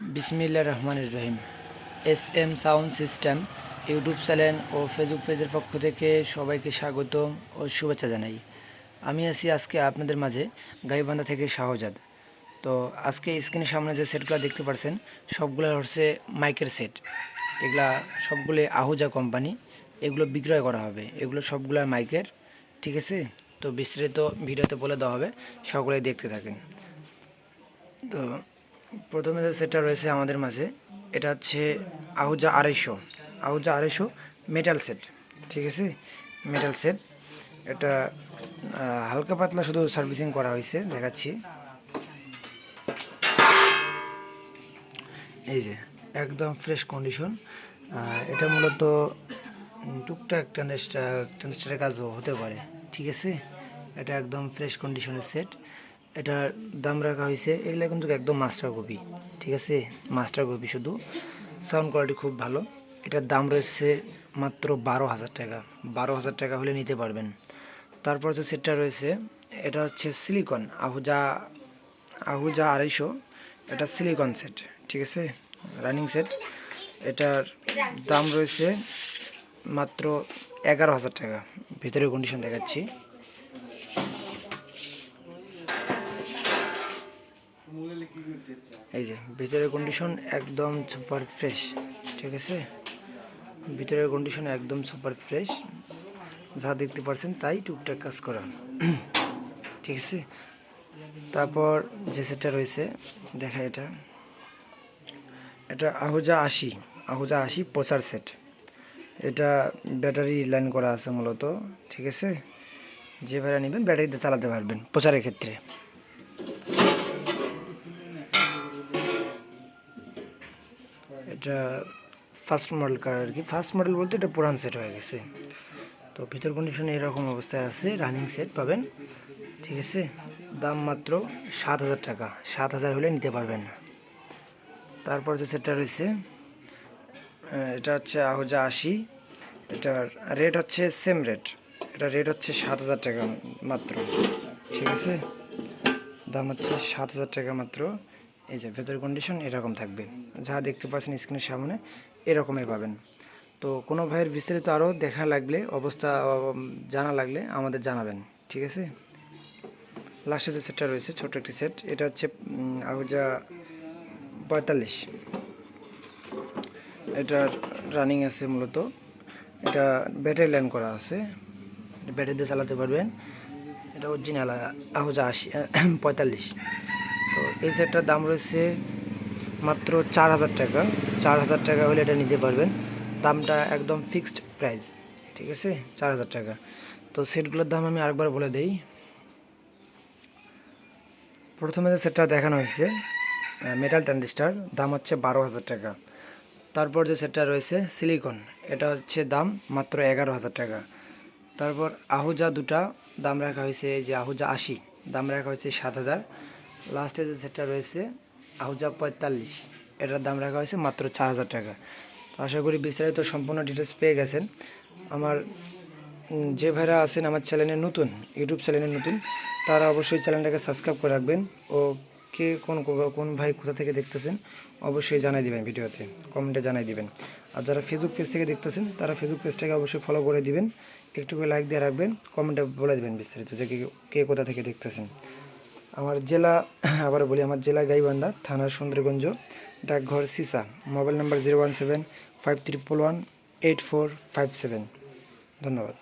বিসমিল্লা রহমান রহিম। S M sound system, YouTube channel ও Facebook পেজের পক্ষ থেকে সবাইকে স্বাগত ও শুভেচ্ছা জানাই। আমি আছি আজকে আপনাদের মাঝে গাইবান্ধা থেকে শাহজাদ। তো আজকে স্ক্রিনের সামনে যে সেটগুলো দেখতে পাচ্ছেন সবগুলো হচ্ছে মাইকের সেট। এগুলা সবগুলো আহুজা কোম্পানি, এগুলো বিক্রয় করা হবে। এগুলো সবগুলো মাইকের, ঠিক আছে? তো বিস্তারিত ভিডিওতে বলে দেওয়া হবে, সকলেই দেখতে থাকেন। তো প্রথমে যে সেটটা রয়েছে আমাদের মাঝে, এটা হচ্ছে আহুজা আড়াইশো। আহুজা আড়াইশো মেটাল সেট ঠিক আছে? মেটাল সেট এটা হালকা পাতলা শুধু সার্ভিসিং করা হয়েছে, দেখাচ্ছি। এই যে, একদম ফ্রেশ কন্ডিশন এটা মূলত টুকটাক ট্রান্সটার ট্রান্সটারের কাজও হতে পারে, ঠিক আছে? এটা একদম ফ্রেশ কন্ডিশনের সেট এটার দাম রাখা হয়েছে। এগুলো কিন্তু একদম মাস্টার কপি, ঠিক আছে? মাস্টার কপি শুধু। সাউন্ড কোয়ালিটি খুব ভালো। এটার দাম রয়েছে মাত্র বারো হাজার টাকা। বারো হাজার টাকা হলে নিতে পারবেন। তারপর যে সেটটা রয়েছে, এটা হচ্ছে সিলিকন আহুজা আহুজা আড়াইশো। এটা সিলিকন সেট ঠিক আছে? রানিং সেট এটার দাম রয়েছে মাত্র এগারো হাজার টাকা। ভিতরে কন্ডিশন দেখাচ্ছি। এই যে, ভিতরের কন্ডিশন একদম সুপার ফ্রেশ ঠিক আছে? ভিতরের কন্ডিশন একদম সুপার ফ্রেশ যা দেখতে পারছেন তাই টুকটাক কাজ করা। ঠিক আছে? তারপর যে সেটটা রয়েছে, দেখা এটা। এটা আহুজা আশি আহুজা আশি পচার সেট। এটা ব্যাটারি লাইন করা আছে মূলত, ঠিক আছে? যে নেবেন, ব্যাটারিতে চালাতে পারবেন প্রচারের ক্ষেত্রে। এটা ফার্স্ট মডেল কার আর কি। ফার্স্ট মডেল বলতে এটা পুরান সেট হয়ে গেছে। তো ভিতর কন্ডিশনে এরকম অবস্থায় আছে রানিং সেট পাবেন। ঠিক আছে? দাম মাত্র সাত হাজার টাকা। সাত হাজার হলে নিতে পারবেন। তারপর যে সেটটা রয়েছে এটা হচ্ছে আহুজা আশি। এটার রেট হচ্ছে সেম রেট এটা রেট হচ্ছে সাত হাজার টাকা মাত্র। ঠিক আছে? দাম হচ্ছে সাত হাজার টাকা মাত্র। এই যে ভেতরের কন্ডিশন এরকম থাকবে। যা দেখতে পাচ্ছেন স্ক্রিনের সামনে, এরকমই পাবেন। তো কোনো ভাইয়ের বিস্তারিত আরও দেখা লাগলে, অবস্থা জানা লাগলে আমাদের জানাবেন, ঠিক আছে? লাস্টে যে সেটটা রয়েছে ছোট একটি সেট এটা হচ্ছে আহুজা পঁয়তাল্লিশ। এটার রানিং আছে মূলত, এটা ব্যাটারি লাইন করা আছে ব্যাটারি দিয়ে চালাতে পারবেন। এটা অরিজিনাল আহুজা আশি পঁয়তাল্লিশ। এই সেটটার দাম রয়েছে মাত্র চার হাজার টাকা। চার হাজার টাকা হলে এটা নিতে পারবেন। দামটা একদম ফিক্সড প্রাইস, ঠিক আছে? চার হাজার টাকা। তো সেটগুলোর দাম আমি আরেকবার বলে দিই। প্রথমে যে সেটটা দেখানো হয়েছে মেটাল ট্রানজিস্টার দাম হচ্ছে বারো হাজার টাকা। তারপর যে সেটটা রয়েছে সিলিকন এটা হচ্ছে দাম মাত্র এগারো হাজার টাকা। তারপর আহুজা দুটা, দাম রাখা হয়েছে যে আহুজা আশি, দাম রাখা হয়েছে সাত হাজার। লাস্টে যে সেটটা রয়েছে আহুজা পঁয়তাল্লিশ। এটার দাম রাখা হয়েছে মাত্র চার হাজার টাকা। তো আশা করি বিস্তারিত সম্পূর্ণ ডিটেলস পেয়ে গেছেন। আমার যে ভাইরা আছেন, আমার চ্যানেলে নতুন ইউটিউব চ্যানেলে নতুন, তারা অবশ্যই চ্যানেলটাকে সাবস্ক্রাইব করে রাখবেন। ও কে কোন কোন ভাই কোথা থেকে দেখতেছেন, অবশ্যই জানাই দিবেন ভিডিওতে কমেন্টে জানাই দিবেন। আর যারা ফেসবুক পেজ থেকে দেখতেছেন, তারা ফেসবুক পেজটাকে অবশ্যই ফলো করে দিবেন। একটু করে লাইক দিয়ে রাখবেন কমেন্টে বলে দিবেন বিস্তারিত যে কে- কে কোথা থেকে দেখতেছেন। আমার জেলা আবার বলি, আমার জেলা গাইবান্ধা, থানা সুন্দরগঞ্জ, ডাকঘর Sisa, mobile number zero one seven five triple one eight four five seven. ধন্যবাদ।